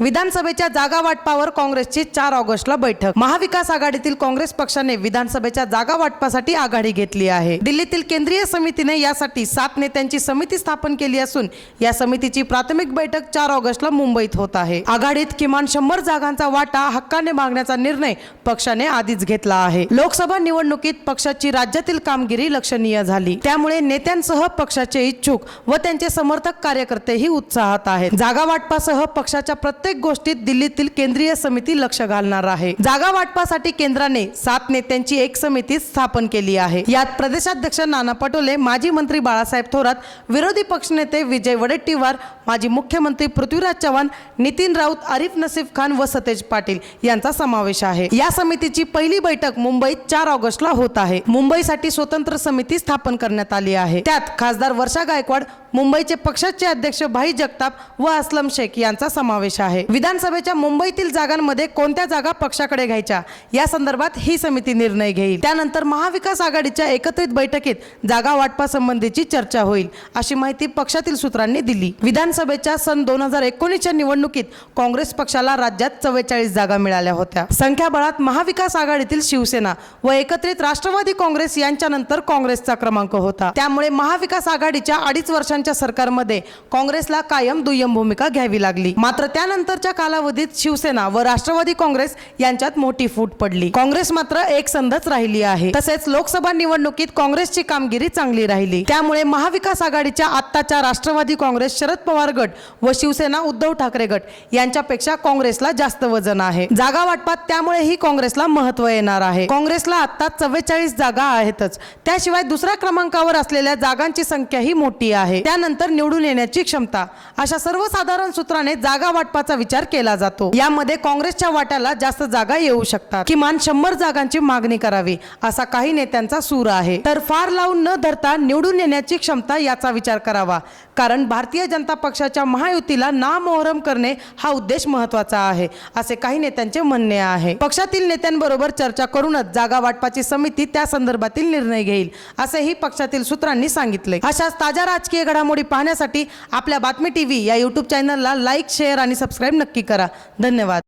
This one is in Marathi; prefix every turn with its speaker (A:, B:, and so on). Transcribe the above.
A: विधानसभेच्या जागा वाटपावर काँग्रेसची चार ऑगस्टला बैठक. महाविकास आघाडीतील काँग्रेस पक्षाने विधानसभेच्या जागा वाटपासाठी आघाडी घेतली आहे. दिल्लीतील केंद्रीय समितीने यासाठी सात नेत्यांची समिती स्थापन केली असून या समितीची प्राथमिक बैठक चार ऑगस्टला मुंबईत होत आहे. आघाडीत किमान शंभर जागांचा वाटा हक्काने मागण्याचा निर्णय पक्षाने आधीच घेतला आहे. लोकसभा निवडणुकीत पक्षाची राज्यातील कामगिरी लक्षणीय झाली. त्यामुळे नेत्यांसह पक्षाचे इच्छुक व त्यांचे समर्थक कार्यकर्तेही उत्साहात आहेत. जागा वाटपासह पक्षाच्या प्रत्येक प्रत्येक गोष्टीत दिल्लीतील केंद्रीय समिती लक्ष घालणार आहे. जागा वाटपासाठी केंद्राने सात नेत्यांची एक समिती स्थापन केली आहे. यात प्रदेशाध्यक्ष नाना पटोले माजी मंत्री बाळासाहेब थोरात विरोधी पक्षनेते विजय वडेट्टीवार माजी मुख्यमंत्री पृथ्वीराज चव्हाण नितीन राऊत आरिफ नसीफ खान व सतेज पाटील यांचा समावेश आहे. या समितीची पहिली बैठक मुंबईत चार ऑगस्टला होत आहे. मुंबईसाठी स्वतंत्र समिती स्थापन करण्यात आली आहे. त्यात खासदार वर्षा गायकवाड मुंबईचे पक्षाचे अध्यक्ष भाई जगताप व असलम शेख यांचा समावेश आहे. विधानसभेच्या मुंबईतील जागांमध्ये कोणत्या जागा पक्षाकडे घ्यायच्या? या संदर्भात ही समिती निर्णय घेईल. त्यानंतर महाविकास आघाडीच्या एकत्रित बैठकीत जागा वाटपासंबंधीची चर्चा होईल अशी माहिती पक्षातील सूत्रांनी दिली. विधानसभेच्या सन दोन हजार एकोणीसच्या निवडणुकीत काँग्रेस पक्षाला राज्यात चव्वेचाळीस जागा मिळाल्या होत्या. संख्याबळात महाविकास आघाडीतील शिवसेना व एकत्रित राष्ट्रवादी काँग्रेस यांच्यानंतर काँग्रेसचा क्रमांक होता. त्यामुळे महाविकास आघाडीच्या अडीच वर्षांच्या सरकारमध्ये काँग्रेसला कायम दुय्यम भूमिका घ्यावी लागली. मात्र त्यानंतरच्या कालावधीत शिवसेना व राष्ट्रवादी काँग्रेस यांच्यात मोठी फूट पडली. काँग्रेस मात्र एक संधच राहिली आहे. तसेच लोकसभा निवडणुकीत काँग्रेसची कामगिरी चांगली राहिली. त्यामुळे महाविकास आघाडीच्या आत्ताच्या राष्ट्रवादी काँग्रेस शरद पवार गट व शिवसेना उद्धव ठाकरे गट यांच्यापेक्षा काँग्रेसला जास्त वजन आहे. जागा वाटपात त्यामुळेही काँग्रेसला महत्त्व येणार आहे. काँग्रेसला आता चव्वेचाळीस जागा आहेतच. त्याशिवाय दुसऱ्या क्रमांकावर असलेल्या जागांची संख्या ही मोठी आहे. त्यानंतर निवडून येण्याची क्षमता. अशा सर्वसाधारण सूत्राने जागा वाटपाचा विचार केला जातो. यामध्ये काँग्रेसच्या वाट्याला जास्त जागा येऊ शकतात. किमान शंभर जागांची मागणी करावी असा काही नेत्यांचा सूर आहे. तर फार लावून न धरता निवडून येण्याची क्षमता याचा विचार करावा. कारण भारतीय जनता पक्षाच्या महायुतीला नामोहरम करणे हा उद्देश महत्त्वाचा आहे असे काही नेत्यांचे म्हणणे आहे. पक्षातील नेत्यांबरोबर चर्चा करूनच जागा वाटपाची समिती त्या संदर्भातील निर्णय घेईल असेही पक्षातील सूत्रांनी सांगितले. अशाच ताज्या राजकीय घडामोडी पाहण्यासाठी आपल्या बातमी टी व्ही या यूट्यूब चॅनलला लाईक शेअर आणि सबस्क्राईब नक्की करा. धन्यवाद.